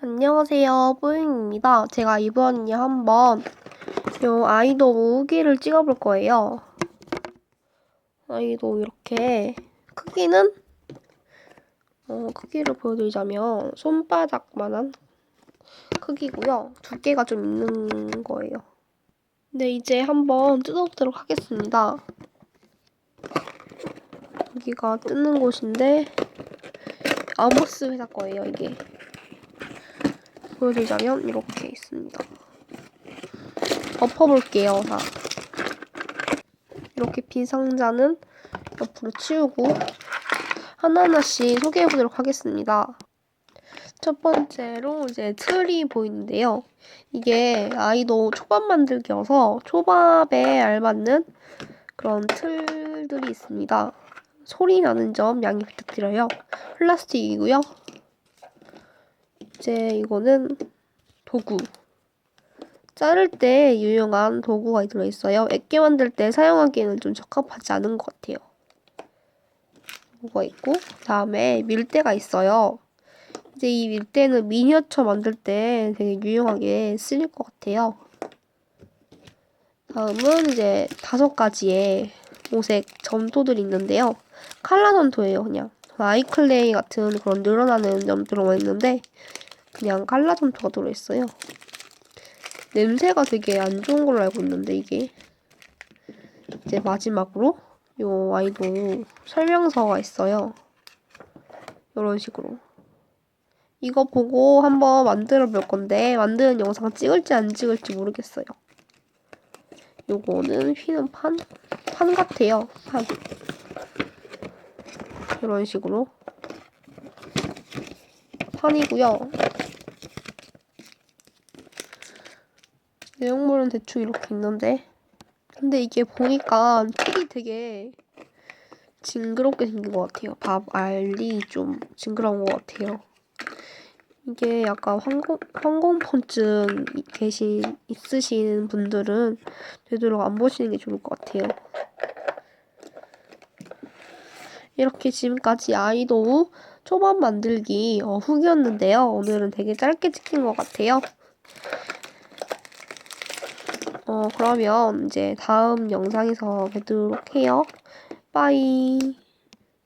안녕하세요, 뿌잉입니다. 제가 이번에 한번 요 아이도 후기를 찍어볼 거예요. 아이도 이렇게 크기는 어, 크기를 보여드리자면 손바닥만한 크기고요. 두께가 좀 있는 거예요. 네, 이제 한번 뜯어보도록 하겠습니다. 여기가 뜯는 곳인데 아모스 회사 거예요, 이게. 보여드리자면 이렇게 있습니다. 엎어볼게요, 다. 이렇게 빈 상자는 옆으로 치우고 하나하나씩 소개해보도록 하겠습니다. 첫 번째로 이제 틀이 보이는데요. 이게 아이도 초밥 만들기여서 초밥에 알맞는 그런 틀들이 있습니다. 소리 나는 점 양해 부탁드려요. 플라스틱이고요. 이제 이거는 도구. 자를 때 유용한 도구가 들어있어요. 액기 만들 때 사용하기에는 좀 적합하지 않은 것 같아요. 도구가 있고 다음에 밀대가 있어요. 이제 이 밀대는 미니어처 만들 때 되게 유용하게 쓰일 것 같아요. 다음은 이제 다섯 가지의 오색 점토들이 있는데요. 칼라 점토예요, 그냥. 아이클레이 같은 그런 늘어나는 점 들어가 있는데 그냥 칼라 점토가 들어있어요. 냄새가 되게 안 좋은 걸로 알고 있는데 이게 이제 마지막으로 요 아이도 설명서가 있어요. 이런 식으로 이거 보고 한번 만들어 볼 건데 만드는 영상 찍을지 안 찍을지 모르겠어요. 요거는 휘는 판? 판 같아요. 판. 이런 식으로 판이고요. 내용물은 대충 이렇게 있는데 근데 이게 보니까 틀이 되게 징그럽게 생긴 것 같아요. 밥 알이 좀 징그러운 것 같아요. 이게 약간 황공, 황공포증 계신, 있으신 분들은 되도록 안 보시는 게 좋을 것 같아요. 이렇게 지금까지 아이도우 초밥 만들기 어, 후기였는데요. 오늘은 되게 짧게 찍힌 것 같아요. 어, 그러면 이제 다음 영상에서 뵙도록 해요. 빠이.